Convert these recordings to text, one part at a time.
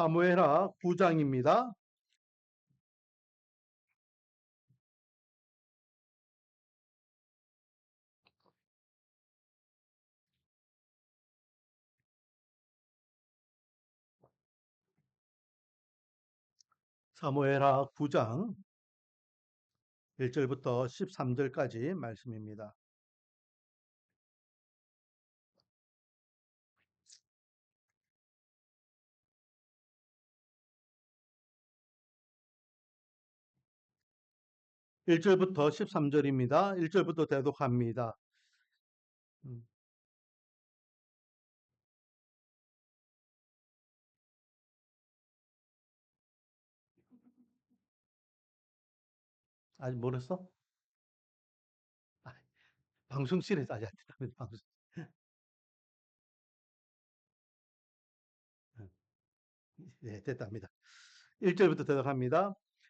사무엘하 9장입니다. 사무엘하 9장 1절부터 13절까지 말씀입니다. 1절부터 13절입니다. 1절부터 대독합니다. 음. 아직 모르겠어? 아, 방송실에서 아직 안. 방송. 네, 됐답니다. 1절부터 대독합니다.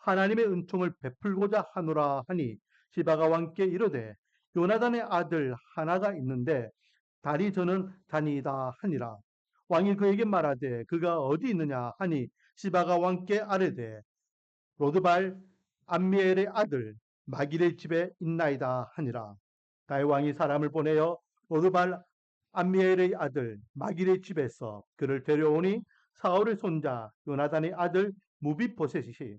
하나님의 은총을 베풀고자 하노라 하니 시바가 왕께 이르되 요나단의 아들 하나가 있는데 다리 저는 다니이다 하니라. 왕이 그에게 말하되 그가 어디 있느냐 하니 시바가 왕께 아뢰되 로드발 암미엘의 아들 마길의 집에 있나이다 하니라. 다윗 왕이 사람을 보내어 로드발 암미엘의 아들 마길의 집에서 그를 데려오니 사울의 손자 요나단의 아들 무비보셋이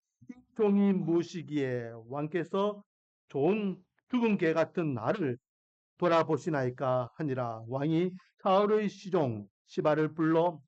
종이 무시기에 왕께서 좋은 죽은 개 같은 나를 돌아보시나이까 하니라 왕이 사울의 시종 시바를 불러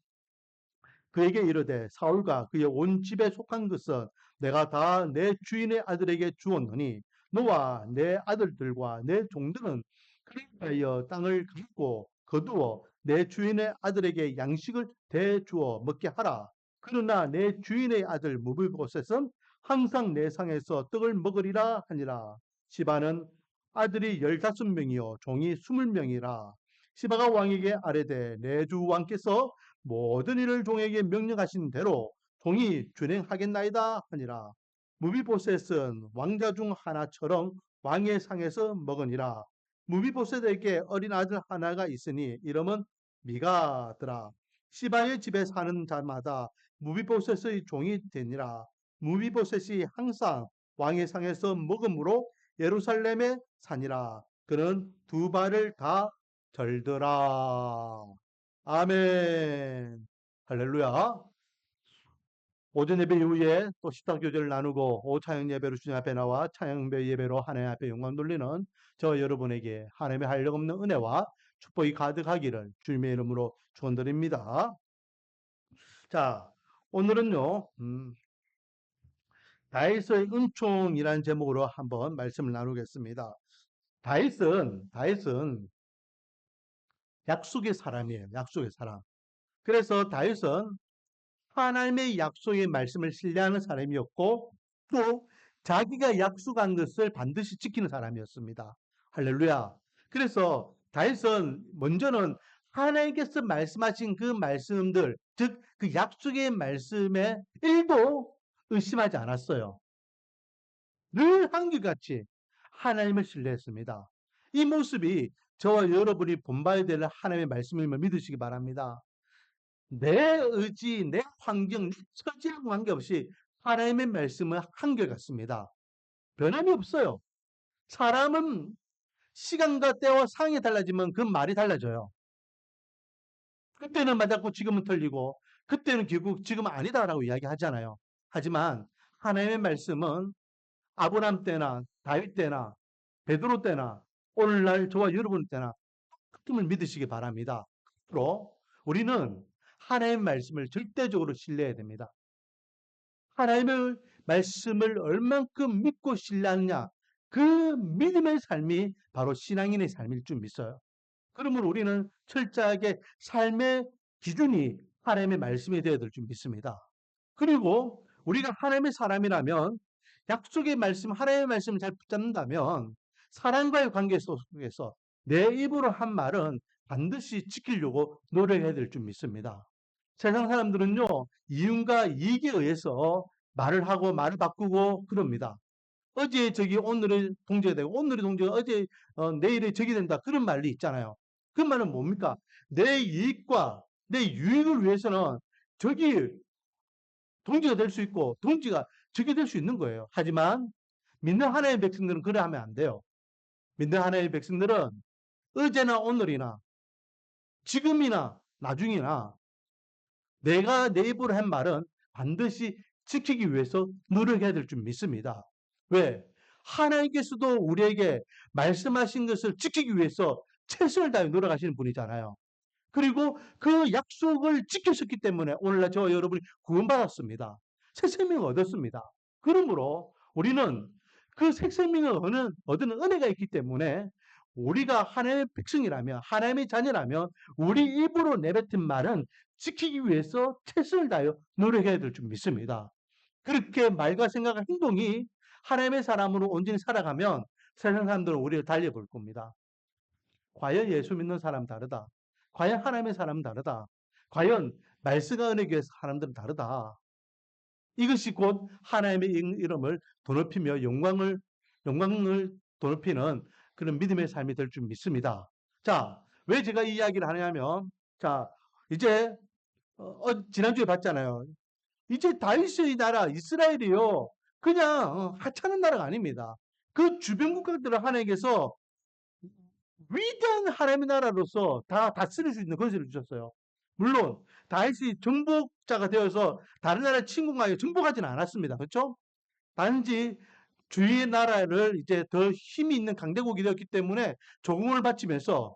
그에게 이르되 사울과 그의 온 집에 속한 것은 내가 다 내 주인의 아들에게 주었노니 너와 내 아들들과 내 종들은 그리하여 땅을 갖고 거두어 내 주인의 아들에게 양식을 대주어 먹게 하라. 그러나 내 주인의 아들 무비보셋은 항상 내 상에서 떡을 먹으리라 하니라. 시바는 아들이 열다섯 명이요 종이 스물 명이라. 시바가 왕에게 아뢰되 내 주 왕께서 모든 일을 종에게 명령하신 대로 종이 준행하겠나이다 하니라. 무비보셋은 왕자 중 하나처럼 왕의 상에서 먹으니라. 무비보셋에게 어린 아들 하나가 있으니 이름은 미가더라. 시바의 집에 사는 자마다 무비보셋의 종이 되니라. 무비보셋이 항상 왕의 상에서 먹음으로 예루살렘에 사니라. 그는 두 발을 다 절더라. 아멘. 할렐루야. 오전 예배 이후에 또 식탁 교제를 나누고 오 차영 예배로 주님 앞에 나와 차영 예배로 하나님 앞에 영광 돌리는 저 여러분에게 하나님의 한력없는 은혜와 축복이 가득하기를 주님의 이름으로 축원드립니다. 자, 오늘은요. 음, 다윗의 은총이라는 제목으로 한번 말씀을 나누겠습니다. 다윗은 다윗은 약속의 사람이에요. 약속의 사람. 그래서 다윗은 하나님의 약속의 말씀을 신뢰하는 사람이었고 또 자기가 약속한 것을 반드시 지키는 사람이었습니다. 할렐루야. 그래서 다윗은 먼저는 하나님께서 말씀하신 그 말씀들, 즉 그 약속의 말씀에 일도 의심하지 않았어요. 늘 한결같이 하나님을 신뢰했습니다. 이 모습이 저와 여러분이 본받아야 될 하나님의 말씀임을 믿으시기 바랍니다. 내 의지, 내 환경, 내 처지랑 관계없이 하나님의 말씀은 한결같습니다. 변함이 없어요. 사람은 시간과 때와 상황이 달라지면 그 말이 달라져요. 그때는 맞았고 지금은 틀리고 그때는 결국 지금 아니다라고 이야기하잖아요. 하지만 하나님의 말씀은 아브람 때나 다윗 때나 베드로 때나 오늘날 저와 여러분 때나 똑같음을 믿으시기 바랍니다. 앞으로 우리는 하나님의 말씀을 절대적으로 신뢰해야 됩니다. 하나님의 말씀을 얼만큼 믿고 신뢰하느냐 그 믿음의 삶이 바로 신앙인의 삶일 줄 믿어요. 그러면 우리는 철저하게 삶의 기준이 하나님의 말씀이 되어야 될 줄 믿습니다. 그리고 우리가 하나님의 사람이라면 약속의 말씀, 하나님의 말씀을 잘 붙잡는다면 사랑과의 관계 속에서 내 입으로 한 말은 반드시 지키려고 노력해야 될 줄 믿습니다. 세상 사람들은요, 이윤과 이익에 의해서 말을 하고 말을 바꾸고 그럽니다. 어제 저기 오늘은 동지가 되고 오늘의 동지가 어제 어, 내일에 적이 된다 그런 말이 있잖아요. 그 말은 뭡니까? 내 이익과 내 유익을 위해서는 적이 동지가 될 수 있고 동지가 적이 될 수 있는 거예요. 하지만 믿는 하나님의 백성들은 그래 하면 안 돼요. 믿는 하나님의 백성들은 어제나 오늘이나 지금이나 나중이나 내가 내 입으로 한 말은 반드시 지키기 위해서 노력해야 될 줄 믿습니다. 왜? 하나님께서도 우리에게 말씀하신 것을 지키기 위해서 최선을 다해 노력하시는 분이잖아요. 그리고 그 약속을 지키셨기 때문에 오늘날 저와 여러분이 구원받았습니다. 새 생명을 얻었습니다. 그러므로 우리는 그 새 생명을 얻는, 얻는 은혜가 있기 때문에 우리가 하나님의 백성이라면, 하나님의 자녀라면, 우리 입으로 내뱉은 말은 지키기 위해서 최선을 다하여 노력해야 될 줄 믿습니다. 그렇게 말과 생각과 행동이 하나님의 사람으로 온전히 살아가면 세상 사람들은 우리를 달려볼 겁니다. 과연 예수 믿는 사람 다르다. 과연 하나님의 사람은 다르다. 과연 말씀과 은혜 교회 사람들은 다르다. 이것이 곧 하나님의 이름을 도높이며 영광을 영광을 도높이는 그런 믿음의 삶이 될 줄 믿습니다. 자, 왜 제가 이 이야기를 하냐면 자, 이제 어, 어, 지난주에 봤잖아요. 이제 다윗의 나라 이스라엘이요. 그냥 어, 하찮은 나라가 아닙니다. 그 주변 국가들을 하나님께서 위대한 하나님의 나라로서 다 다스릴 수 있는 권세를 주셨어요. 물론 다윗이 정복자가 되어서 다른 나라 침공하여 정복하지는 않았습니다. 그렇죠? 단지 주위의 나라를 이제 더 힘이 있는 강대국이 되었기 때문에 조공을 바치면서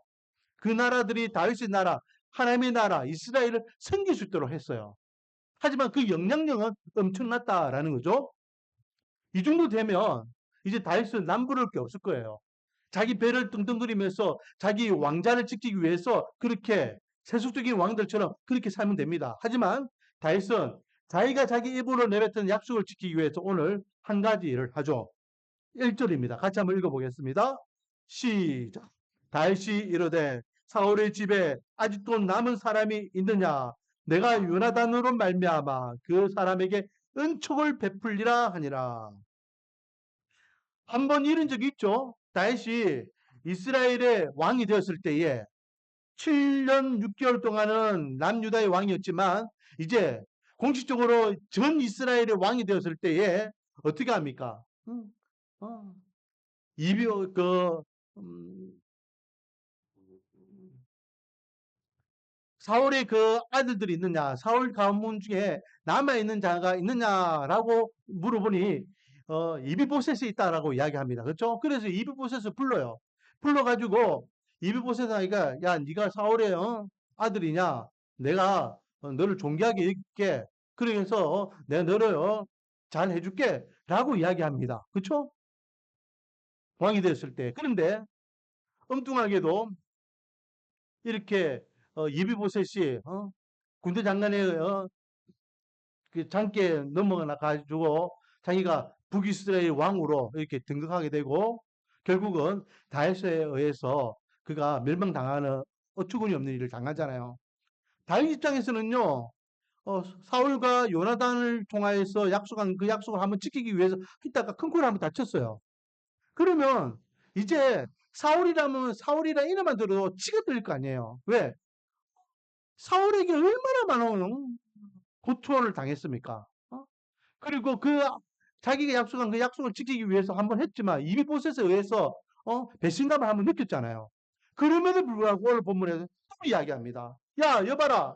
그 나라들이 다윗의 나라, 하나님의 나라, 이스라엘을 섬길 수 있도록 했어요. 하지만 그 영향력은 엄청났다라는 거죠. 이 정도 되면 이제 다윗은 남부를 게 없을 거예요. 자기 배를 뚱뚱거리면서 자기 왕자를 지키기 위해서 그렇게 세속적인 왕들처럼 그렇게 살면 됩니다. 하지만 다윗은 자기가 자기 입으로 내뱉은 약속을 지키기 위해서 오늘 한 가지 일을 하죠. 1절입니다. 같이 한번 읽어보겠습니다. 시작. 다윗이 이르되 사울의 집에 아직도 남은 사람이 있느냐? 내가 요나단으로 말미암아 그 사람에게 은총을 베풀리라 하니라. 한번 이런 적이 있죠. 다윗이 이스라엘의 왕이 되었을 때에 7년 6개월 동안은 남유다의 왕이었지만 이제 공식적으로 전 이스라엘의 왕이 되었을 때에 어떻게 합니까? 음, 어, 이비 그 음, 사울의 그 아들들이 있느냐, 사울 가문 중에 남아 있는 자가 있느냐라고 물어보니 어, 이비보셋이 있다라고 이야기합니다. 그렇죠? 그래서 이비보셋을 불러요. 불러가지고 이비보셋 아이가 야 네가 사울의 어? 아들이냐? 내가 어, 너를 존귀하게 있게 그래서 어, 내가 너를 어, 잘 해줄게 라고 이야기합니다. 그렇죠? 왕이 됐을 때. 그런데 엉뚱하게도 이렇게 어, 이비보셋이 어, 군대 장관의 어, 그 장께 넘어가 가지고 자기가 북이스라엘 왕으로 이렇게 등극하게 되고 결국은 다윗에 의해서 그가 멸망당하는 어처구니 없는 일을 당하잖아요. 다윗 입장에서는요. 어, 사울과 요나단을 통하여서 약속한 그 약속을 한번 지키기 위해서 이따가 큰 코를 한번 다쳤어요. 그러면 이제 사울이라면 사울이라 이름만 들어도 치가 들릴 거 아니에요. 왜? 사울에게 얼마나 많은 고통을 당했습니까? 어? 그리고 그 자기가 약속한 그 약속을 지키기 위해서 한 번 했지만 이비보셋에 의해서 어, 배신감을 한 번 느꼈잖아요. 그럼에도 불구하고 오늘 본문에서 또 이야기합니다. 야, 여봐라.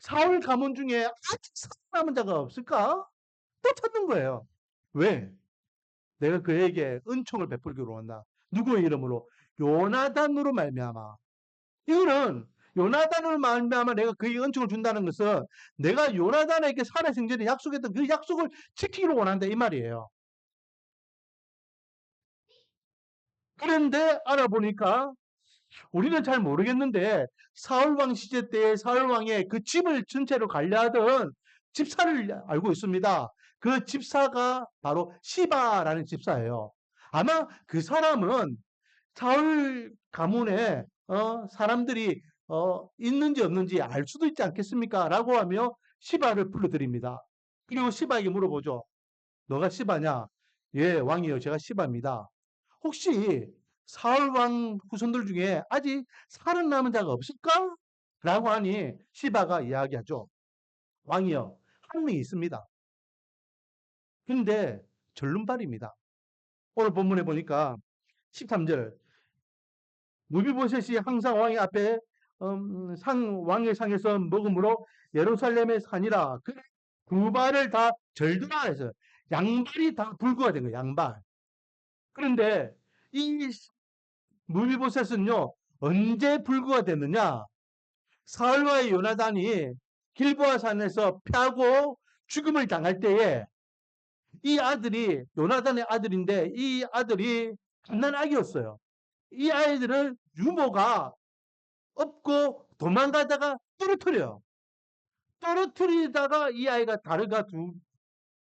사울 가문 중에 아직 살아남은 자가 없을까? 또 찾는 거예요. 왜? 내가 그에게 은총을 베풀기로 원다. 누구의 이름으로? 요나단으로 말미암아. 이거는 요나단으로 말미암아 내가 그에게 은총을 준다는 것은 내가 요나단에게 살아생전에 약속했던 그 약속을 지키기로 원한다 이 말이에요. 그런데 알아보니까 우리는 잘 모르겠는데 사울왕 시제 때 사울왕의 그 집을 전체로 관리하던 집사를 알고 있습니다. 그 집사가 바로 시바라는 집사예요. 아마 그 사람은 사울 가문에 어, 사람들이 어, 있는지 없는지 알 수도 있지 않겠습니까? 라고 하며 시바를 불러드립니다. 그리고 시바에게 물어보죠. 너가 시바냐? 예, 왕이요. 제가 시바입니다. 혹시 사울 왕 후손들 중에 아직 살아남은 자가 없을까? 라고 하니 시바가 이야기하죠. 왕이요. 한 명이 있습니다. 근데 절름발입니다. 오늘 본문에 보니까 13절 무비보셋이 항상 왕의 앞에 음, 상 왕의 상에서 먹음으로 예루살렘의 산이라 그 두 발을 다 절더라 해서 양발이 다 불구가 된 거예요. 양발. 그런데 이 무비보셋은요 언제 불구가 됐느냐? 사울과의 요나단이 길보아 산에서 패하고 죽음을 당할 때에 이 아들이 요나단의 아들인데 이 아들이 갓난 아기였어요. 이 아이들을 유모가 업고 도망가다가 떨어뜨려요. 떨어뜨리다가 이 아이가 다리가 두,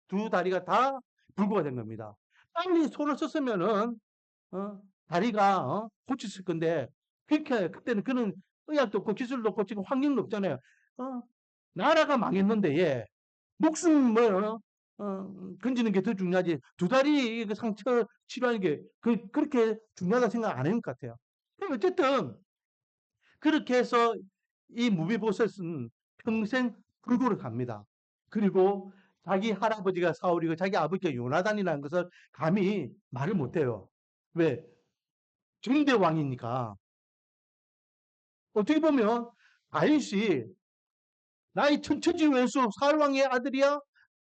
두 다리가 다 불구가 된 겁니다. 빨리 손을 썼으면은 어, 다리가 어, 고쳤을 건데 그렇게 그때는 그는 의학도 없고 기술도 없고 지금 환경도 없잖아요. 어, 나라가 망했는데 예. 목숨을 어, 어, 건지는 게 더 중요하지. 두 다리 그 상처 치료하는 게 그, 그렇게 중요하다 생각 안 하는 것 같아요. 그럼 어쨌든 그렇게 해서 이 무비보셋은 평생 불구를 갑니다. 그리고 자기 할아버지가 사울이고 자기 아버지가 요나단이라는 것을 감히 말을 못해요. 왜? 정대 왕이니까. 어떻게 보면 다윗이 나의 천천지 왼수 사울 왕의 아들이야?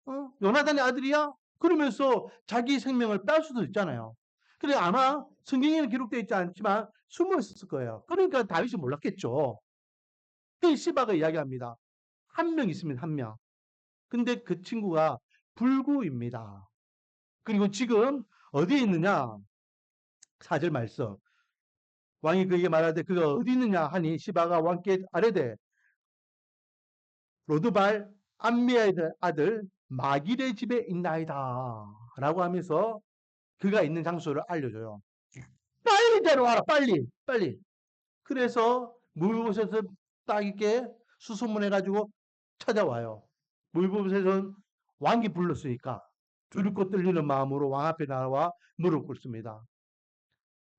어? 요나단의 아들이야? 그러면서 자기 생명을 뺄 수도 있잖아요. 그래 아마 성경에는 기록되어 있지 않지만 숨어 있었을 거예요. 그러니까 다윗이 몰랐겠죠. 그 시바가 이야기합니다. 한 명 있습니다. 한 명. 근데 그 친구가 불구입니다. 그리고 지금 어디에 있느냐? 사절 말씀. 왕이 그에게 말하되 그가 어디 있느냐 하니 시바가 왕께 아뢰되 로드발 암미아의 아들 마길의 집에 있나이다 라고 하면서 그가 있는 장소를 알려줘요. 빨리 데려와라 빨리 빨리 그래서 무비보셋을 딱 있게 수소문 해가지고 찾아와요. 무비보셋은 왕이 불렀으니까 두렵고 떨리는 마음으로 왕 앞에 나와 무릎 꿇습니다.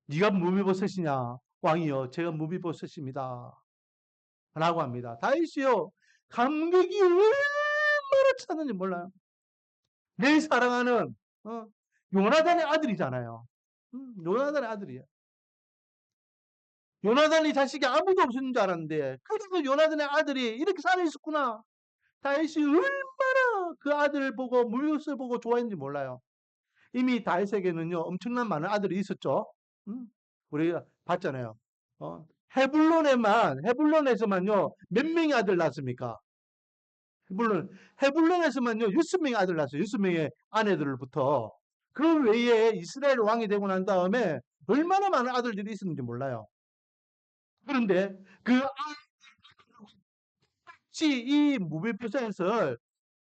네가 무비보셋이냐? 왕이요. 제가 무비보셋입니다. 라고 합니다. 다윗이요. 감격이 얼마나 찾는지 몰라요. 내 사랑하는 어, 요나단의 아들이잖아요. 음, 요나단의 아들이에요. 요나단이 자식이 아무도 없었는 줄 알았는데 그래도 요나단의 아들이 이렇게 살아 있었구나. 다윗이 얼마나 그 아들을 보고 물것을 보고 좋아했는지 몰라요. 이미 다윗에게는요 엄청난 많은 아들이 있었죠. 음? 우리가 봤잖아요. 어? 헤블론에만 헤블론에서만요 몇 명의 아들 낳습니까? 헤블론 헤블론에서만요 여섯 명의 아들 낳았어요. 여섯 명의 아내들부터 그 외에 이스라엘 왕이 되고 난 다음에 얼마나 많은 아들들이 있었는지 몰라요. 그런데 그 아들이 이 무비표상에서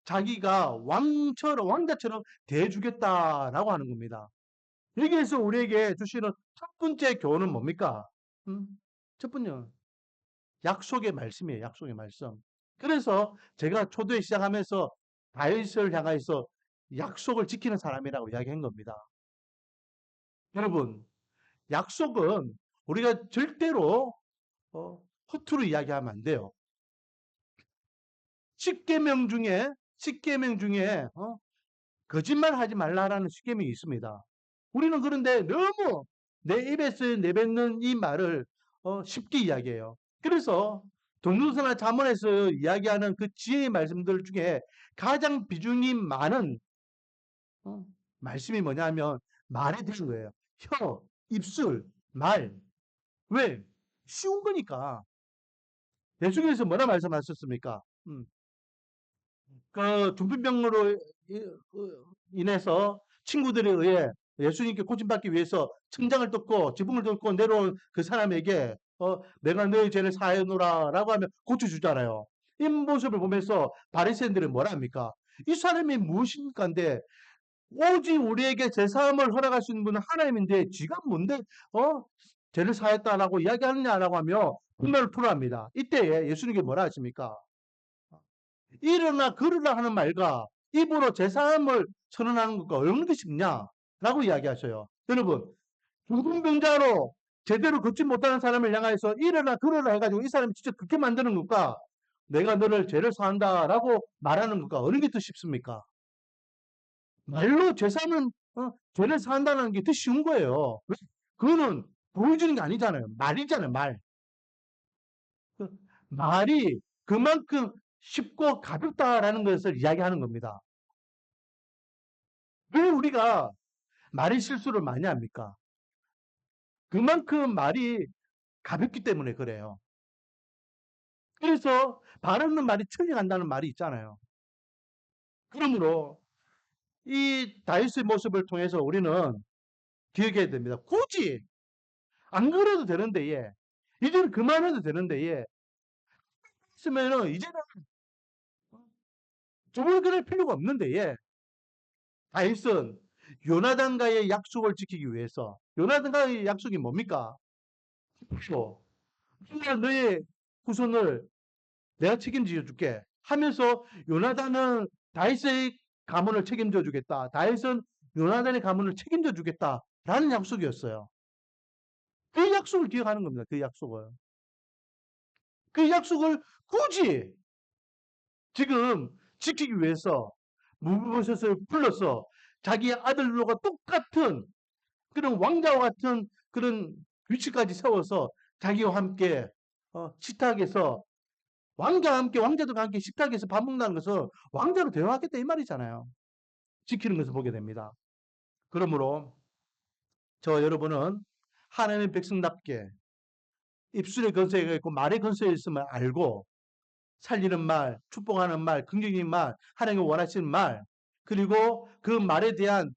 자기가 왕처럼 왕자처럼 대해주겠다라고 하는 겁니다. 여기에서 우리에게 주시는 첫 번째 교훈은 뭡니까? 음? 첫 번째 약속의 말씀이에요. 약속의 말씀. 그래서 제가 초도에 시작하면서 다윗을 향하여서 약속을 지키는 사람이라고 이야기한 겁니다. 여러분, 약속은 우리가 절대로 어, 허투루 이야기하면 안 돼요. 10계명 중에 10계명 중에 어, 거짓말 하지 말라라는 10계명이 있습니다. 우리는 그런데 너무 내 입에서 내뱉는 이 말을 어, 쉽게 이야기해요. 그래서 동료서나 자문에서 이야기하는 그 지혜의 말씀들 중에 가장 비중이 많은 어, 말씀이 뭐냐면 말에 대한 거예요. 혀, 입술, 말. 왜? 쉬운 거니까. 예수님께서 뭐라 말씀하셨습니까? 음. 그 중풍병으로 이- 그 인해서 친구들에 의해 예수님께 고침받기 위해서 청장을 뜯고 지붕을 뜯고 내려온 그 사람에게 어, 내가 너의 죄를 사하노라라고 하면 고쳐주잖아요. 이 모습을 보면서 바리새인들은 뭐라 합니까? 이 사람이 무엇입니까인데 오직 우리에게 제사함을 허락할 수 있는 분은 하나님인데 지가 뭔데 어 죄를 사했다라고 이야기하느냐라고 하며 분노를 토로합니다. 이때에 예수님께 뭐라 하십니까? 일어나 걸으라 하는 말과 입으로 제사함을 선언하는 것과 어느 게 쉽냐 라고 이야기하셔요. 여러분 중풍병자로 제대로 걷지 못하는 사람을 향해서 일어나 걸으라 해가지고 이 사람이 진짜 그렇게 만드는 것과 내가 너를 죄를 사한다라고 말하는 것과 어느 게 더 쉽습니까? 말로 제사는 어, 죄를 사한다는 게 더 쉬운 거예요. 왜? 그거는 보여주는 게 아니잖아요. 말이잖아요, 말. 그 말이 그만큼 쉽고 가볍다라는 것을 이야기하는 겁니다. 왜 우리가 말의 실수를 많이 합니까? 그만큼 말이 가볍기 때문에 그래요. 그래서 바르는 말이 틀려간다는 말이 있잖아요. 그러므로 이 다윗의 모습을 통해서 우리는 기억해야 됩니다. 굳이 안 그래도 되는데 예. 이제는 그만해도 되는데 예. 있으면은 이제는 그럴 필요가 없는데 예. 다윗은 요나단과의 약속을 지키기 위해서 요나단과의 약속이 뭡니까? 정말 너의 후손을 내가 책임져 줄게 하면서 요나단은 다윗의 가문을 책임져 주겠다. 다윗은 요나단의 가문을 책임져 주겠다라는 약속이었어요. 그 약속을 기억하는 겁니다. 그 약속을. 그 약속을 굳이 지금 지키기 위해서 무브보셋을 불러서 자기 아들들과 똑같은 그런 왕자와 같은 그런 위치까지 세워서 자기와 함께 어, 식탁에서 왕자와 함께 왕자들과 함께 식탁에서 밥 먹는다는 것은 왕자로 대화하겠다 이 말이잖아요. 지키는 것을 보게 됩니다. 그러므로 저 여러분은 하나님의 백성답게 입술에 건설가 있고 말에 건설이 있음을 알고 살리는 말, 축복하는 말, 긍정적인 말, 하나님이 원하시는 말, 그리고 그 말에 대한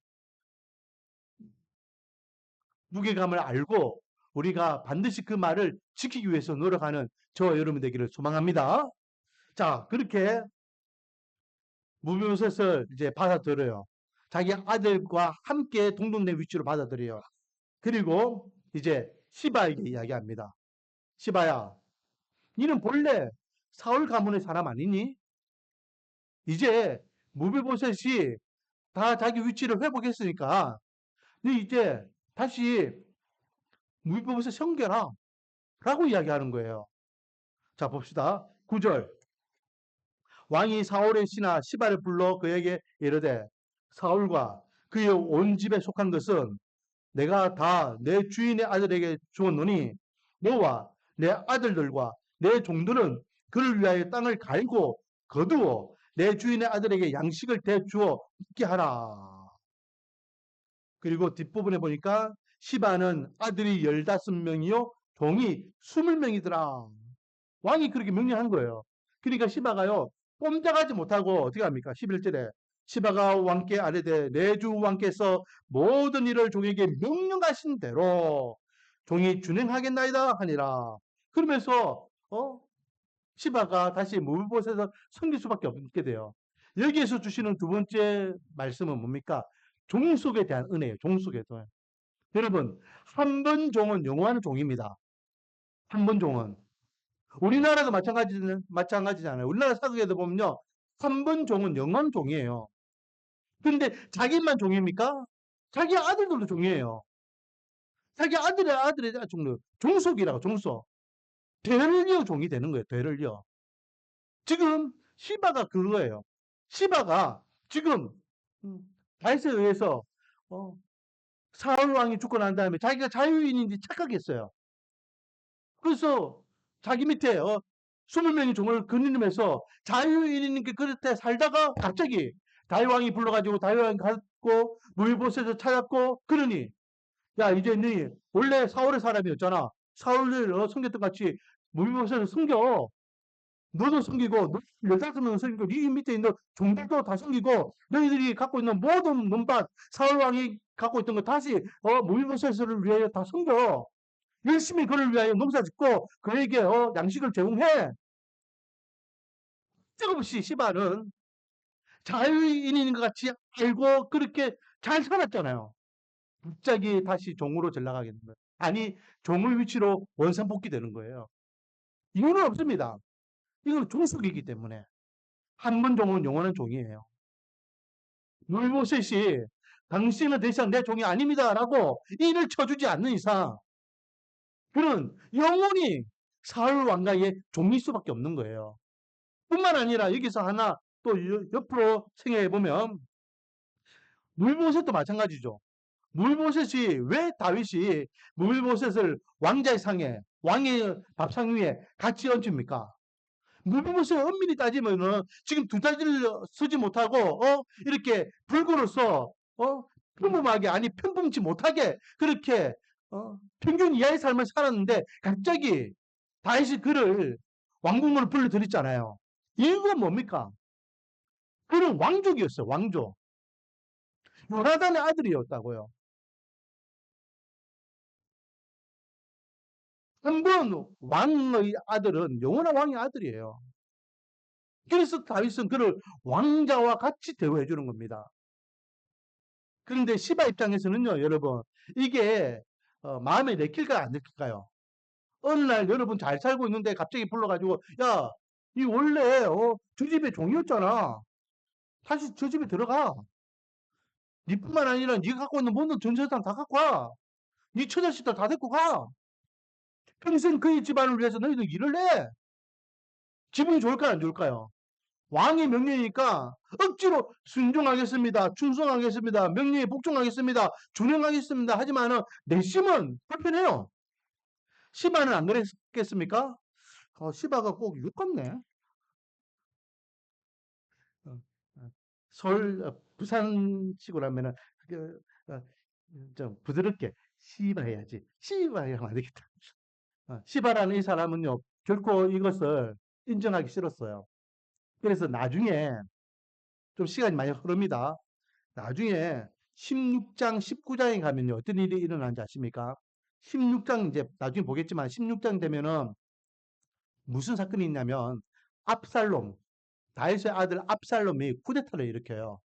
무게감을 알고 우리가 반드시 그 말을 지키기 위해서 노력하는 저와 여러분 되기를 소망합니다. 자, 그렇게 무비보셋을 이제 받아들여요. 자기 아들과 함께 동등된 위치로 받아들여요. 그리고 이제 시바에게 이야기합니다. 시바야, 니는 본래 사울 가문의 사람 아니니? 이제 무비보셋이 다 자기 위치를 회복했으니까 너 이제 다시 무비보셋 성겨라 라고 이야기하는 거예요. 자 봅시다. 9절 왕이 사울의 신하 시바를 불러 그에게 이르되 사울과 그의 온 집에 속한 것은 내가 다 내 주인의 아들에게 주었노니 너와 내 아들들과 내 종들은 그를 위하여 땅을 갈고 거두어 내 주인의 아들에게 양식을 대주어 먹게 하라. 그리고 뒷부분에 보니까 시바는 아들이 15명이요 종이 20명이더라. 왕이 그렇게 명령한 거예요. 그러니까 시바가요 꼼짝하지 못하고 어떻게 합니까? 11절에 시바가 왕께 아뢰되 내주 왕께서 모든 일을 종에게 명령하신 대로 종이 준행하겠나이다 하니라. 그러면서 어 시바가 다시 무브봇에서 섬길 수밖에 없게 돼요. 여기에서 주시는 두 번째 말씀은 뭡니까? 종속에 대한 은혜예요. 종속에 대한. 여러분 한 번 종은 영원한 종입니다. 한 번 종은 우리나라도 마찬가지 마찬가지잖아요. 우리나라 사극에도 보면요. 한번 종은 영원 종이에요. 근데 자기만 종입니까? 자기 아들들도 종이에요. 자기 아들의 아들의 종류. 종속이라고, 종속. 되를 이어 종이 되는 거예요. 되를 이어. 지금 시바가 그거예요. 시바가 지금 음, 다윗에 의해서 어, 사울 왕이 죽고 난 다음에 자기가 자유인인지 착각했어요. 그래서 자기 밑에 어, 20명이 종을 거느리면서 자유인이니까 그렇게 살다가 갑자기 다윗 왕이 불러가지고 다윗 왕이 찾고 무비보셋을 찾았고 그러니 야 이제 네 원래 사울의 사람이었잖아. 사울을 어, 섬겼던 같이 무비보셋을 섬겨. 너도 섬기고 열다섯 명 섬기고 네 밑에 있는 종들도 다 섬기고 너희들이 갖고 있는 모든 문밭 사울 왕이 갖고 있던 거 다시 어 무비보셋을 위하여 다 섬겨. 열심히 그를 위하여 농사 짓고 그에게 어, 양식을 제공해. 뜨겁이 시바는 자유인인 것 같이 알고 그렇게 잘 살았잖아요. 갑자기 다시 종으로 전락하게 된 거예요. 아니 종의 위치로 원산복귀 되는 거예요. 이유는 없습니다. 이건 종속이기 때문에 한 번 종은 영원한 종이에요. 놀보셋이 당신은 더 이상 내 종이 아닙니다라고 일을 쳐주지 않는 이상 그는 영원히 사울 왕가의 종일 수밖에 없는 거예요. 뿐만 아니라 여기서 하나 또 옆으로 생각해 보면 물보셋도 마찬가지죠. 물보셋이 왜 다윗이 물보셋을 왕자의 상에 왕의 밥상 위에 같이 얹힙니까? 물보셋 엄밀히 따지면은 지금 두 자리를 쓰지 못하고 어 이렇게 불구로서 어 평범하게 아니 평범치 못하게 그렇게 어 평균 이하의 삶을 살았는데 갑자기 다윗이 그를 왕궁으로 불러들였잖아요. 이유가 뭡니까? 그는 왕족이었어요. 왕족. 요나단의 아들이었다고요. 한번 왕의 아들은 영원한 왕의 아들이에요. 그래서 다윗은 그를 왕자와 같이 대우해 주는 겁니다. 그런데 시바 입장에서는요, 여러분, 이게 어, 마음에 내킬까요, 안 내킬까요? 어느 날 여러분 잘 살고 있는데 갑자기 불러가지고, 야, 이 원래 어, 저 집의 종이었잖아. 다시 저 집에 들어가. 니뿐만 아니라 네가 갖고 있는 모든 전재산 다 갖고 와. 네 처자식들 다 데리고 가. 평생 그의 집안을 위해서 너희들 일을 내. 기분이 좋을까요? 안 좋을까요? 왕의 명령이니까 억지로 순종하겠습니다. 충성하겠습니다. 명령에 복종하겠습니다. 준행하겠습니다. 하지만은 내심은 불편해요. 시바는 안 그랬겠습니까? 어, 시바가 꼭 육같네. 어, 어, 서울, 어, 부산식으로 하면은, 그, 어, 좀 부드럽게 시바 해야지. 시바 안 되겠다. 어, 시바라는 이 사람은요, 결코 이것을 인정하기 싫었어요. 그래서 나중에, 좀 시간이 많이 흐릅니다. 나중에 16장, 19장에 가면요, 어떤 일이 일어나는지 아십니까? 16장 이제 나중에 보겠지만 16장 되면은 무슨 사건이 있냐면 압살롬 다윗의 아들 압살롬이 쿠데타를 일으켜요.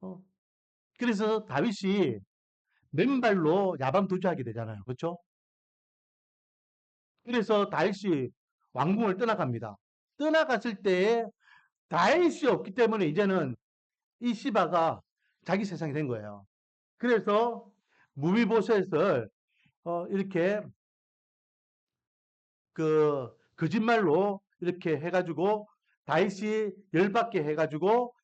어. 그래서 다윗이 맨발로 야밤 도주하게 되잖아요. 그렇죠? 그래서 다윗이 왕궁을 떠나갑니다. 떠나갔을 때에 다윗이 없기 때문에 이제는 이 시바가 자기 세상이 된 거예요. 그래서 무비보셋을 어, 이렇게 그 거짓말로 이렇게 해가지고 다윗이 열받게 해가지고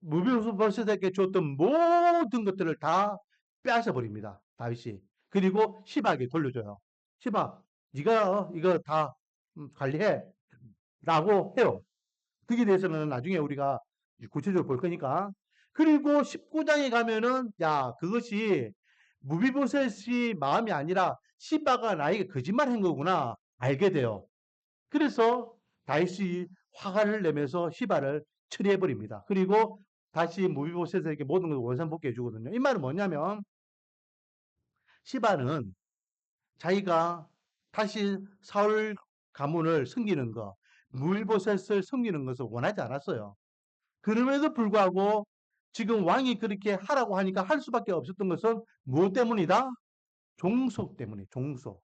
무비보셋에게 줬던 모든 것들을 다 빼앗아 버립니다. 다윗이 그리고 시바에게 돌려줘요. 시바, 네가 이거 다 음, 관리해라고 해요. 그게 대해서는 나중에 우리가 구체적으로 볼 거니까. 그리고 19장에 가면은 야 그것이 무비보셋이 마음이 아니라 시바가 나에게 거짓말한 거구나 알게 돼요. 그래서 다윗이 화를 내면서 시바를 처리해 버립니다. 그리고 다시 무비보셋에게 모든 것을 원산복귀해 주거든요. 이 말은 뭐냐면 시바는 자기가 다시 사울 가문을 섬기는 거, 무비보셋을 섬기는 것을 원하지 않았어요. 그럼에도 불구하고 지금 왕이 그렇게 하라고 하니까 할 수밖에 없었던 것은 무엇 때문이다? 종속 때문에 종속.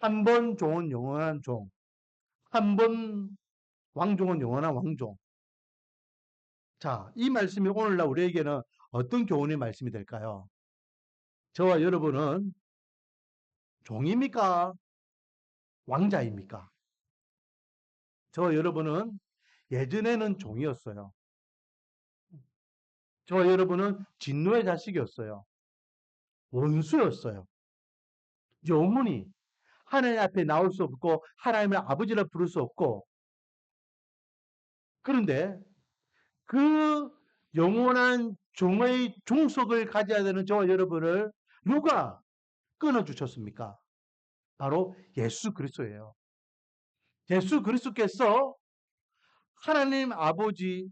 한 번 종은 영원한 종. 한 번 왕종은 영원한 왕종. 자, 이 말씀이 오늘날 우리에게는 어떤 교훈의 말씀이 될까요? 저와 여러분은 종입니까? 왕자입니까? 저와 여러분은 예전에는 종이었어요. 저와 여러분은 진노의 자식이었어요. 원수였어요. 영문이 하나님 앞에 나올 수 없고 하나님을 아버지라 부를 수 없고 그런데 그 영원한 종의 종속을 가져야 되는 저와 여러분을 누가 끊어주셨습니까? 바로 예수 그리스도예요. 예수 그리스도께서 하나님 아버지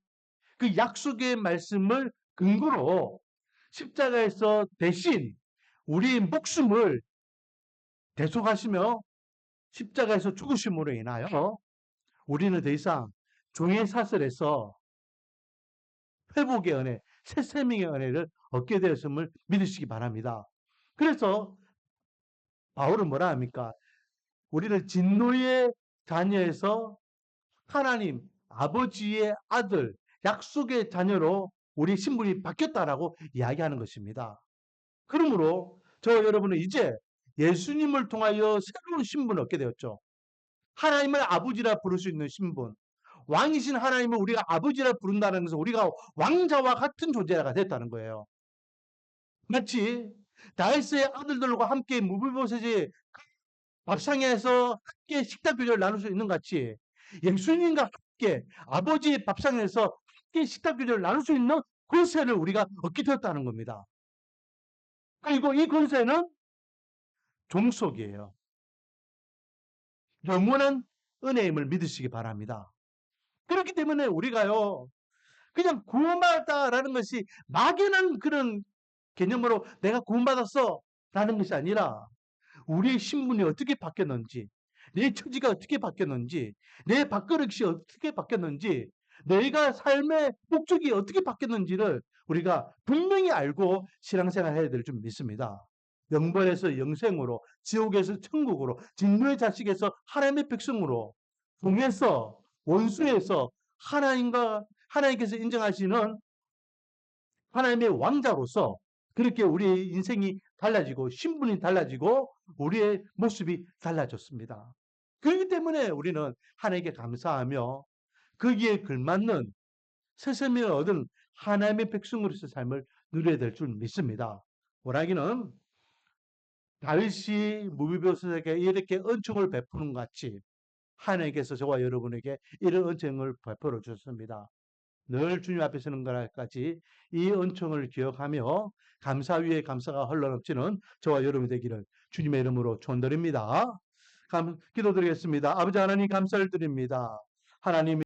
그 약속의 말씀을 근거로 십자가에서 대신 우리의 목숨을 대속하시며 십자가에서 죽으심으로 인하여 우리는 더 이상 종의 사슬에서 회복의 은혜, 새 생명의 은혜를 얻게 되었음을 믿으시기 바랍니다. 그래서 바울은 뭐라 합니까? 우리를 진노의 자녀에서 하나님 아버지의 아들 약속의 자녀로 우리 신분이 바뀌었다라고 이야기하는 것입니다. 그러므로 저 여러분은 이제 예수님을 통하여 새로운 신분을 얻게 되었죠. 하나님을 아버지라 부를 수 있는 신분. 왕이신 하나님을 우리가 아버지라 부른다는 것은 우리가 왕자와 같은 존재가 됐다는 거예요. 마치 다윗의 아들들과 함께 무비보셋이 밥상에서 함께 식탁 교제를 나눌 수 있는 것 같이 예수님과 함께 아버지의 밥상에서 함께 식탁 교제를 나눌 수 있는 권세를 우리가 얻게 되었다는 겁니다. 그리고 이 권세는 종속이에요. 영원한 은혜임을 믿으시기 바랍니다. 그렇기 때문에 우리가요, 그냥 구원받았다라는 것이 막연한 그런 개념으로 내가 구원받았어 라는 것이 아니라 우리의 신분이 어떻게 바뀌었는지, 내 처지가 어떻게 바뀌었는지, 내 밥그릇이 어떻게 바뀌었는지, 내가 삶의 목적이 어떻게 바뀌었는지를 우리가 분명히 알고 신앙생활 해야 될 줄 믿습니다. 영벌에서 영생으로, 지옥에서 천국으로, 진노의 자식에서 하나님의 백성으로, 종에서 원수에서 하나님과 하나님께서 인정하시는 하나님의 왕자로서 그렇게 우리의 인생이 달라지고 신분이 달라지고 우리의 모습이 달라졌습니다. 그렇기 때문에 우리는 하나님께 감사하며 거기에 걸맞는 새생명을 얻은 하나님의 백성으로서 삶을 누려야 될 줄 믿습니다. 오라기는 다윗이 무비보셋에게 이렇게 은총을 베푸는 것 같이 하나님께서 저와 여러분에게 이런 은총을 베풀어 주셨습니다. 늘 주님 앞에 서는 것까지 이 은총을 기억하며 감사 위에 감사가 흘러넘치는 저와 여러분 되기를 주님의 이름으로 축원드립니다. 기도드리겠습니다. 아버지 하나님 감사를 드립니다. 하나님